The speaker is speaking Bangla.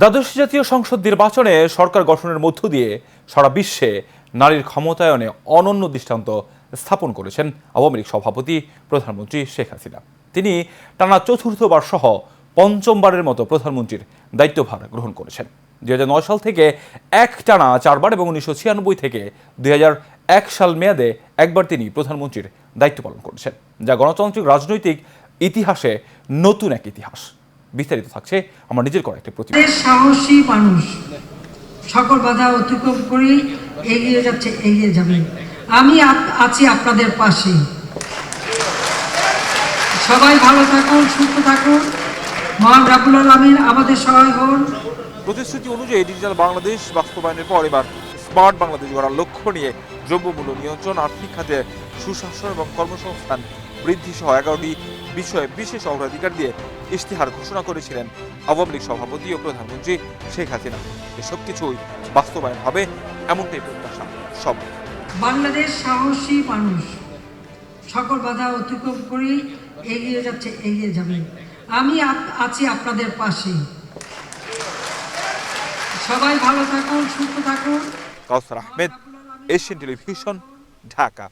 দ্বাদশ জাতীয় সংসদ নির্বাচনে সরকার গঠনের মধ্য দিয়ে সারা বিশ্বে নারীর ক্ষমতায়নে অনন্য দৃষ্টান্ত স্থাপন করেছেন আওয়ামী লীগ সভাপতি প্রধানমন্ত্রী শেখ হাসিনা। তিনি টানা চতুর্থবার সহ পঞ্চমবারের মতো প্রধানমন্ত্রীর দায়িত্বভার গ্রহণ করেছেন। দুই নয় সাল থেকে এক টানা চারবার এবং উনিশশো ছিয়ানব্বই থেকে দুই এক সাল মেয়াদে একবার তিনি প্রধানমন্ত্রীর দায়িত্ব পালন করেছেন, যা গণতান্ত্রিক রাজনৈতিক ইতিহাসে নতুন এক ইতিহাস। বিস্তারিত থাকছে আমার নিজের করা একটি প্রতিবেদন। সাহসী মানুষ। সকল বাধা অতিক্রম করে এগিয়ে যাচ্ছে এগিয়ে যাবে। আমি আছি আপনাদের পাশে। সবাই ভালো থাকুন সুস্থ থাকুন। মহান রাবুল আলমিন আমাদের সহায় হন। প্রতিশ্রুতি অনুযায়ী ডিজিটাল বাংলাদেশ বাস্তবায়নের পর এবার স্মার্ট বাংলাদেশ গড়ার লক্ষ্য নিয়ে দ্রব্যমূল্য নিয়ন্ত্রণ আর্থিক খাতে সুশাসন এবং কর্মসংস্থান বৃদ্ধি সহ এগারোটি বিষয়ে বিশেষ অগ্রাধিকার দিয়ে ইশতেহার ঘোষণা করেছিলেন আওয়ামী লীগ সভাপতি ও প্রধানমন্ত্রী শেখ হাসিনা। এসব কিছুই বাস্তবায়ন হবে এমনটাই প্রত্যাশা সব। বাংলাদেশ সাহসী মানুষ। সকল বাধা অতিক্রম করে এগিয়ে যাচ্ছে এগিয়ে যাবে। আমি আছি আপনাদের পাশে। সবাই ভালো থাকুন সুস্থ থাকুন। Kausar Ahmed Asian television Dhaka.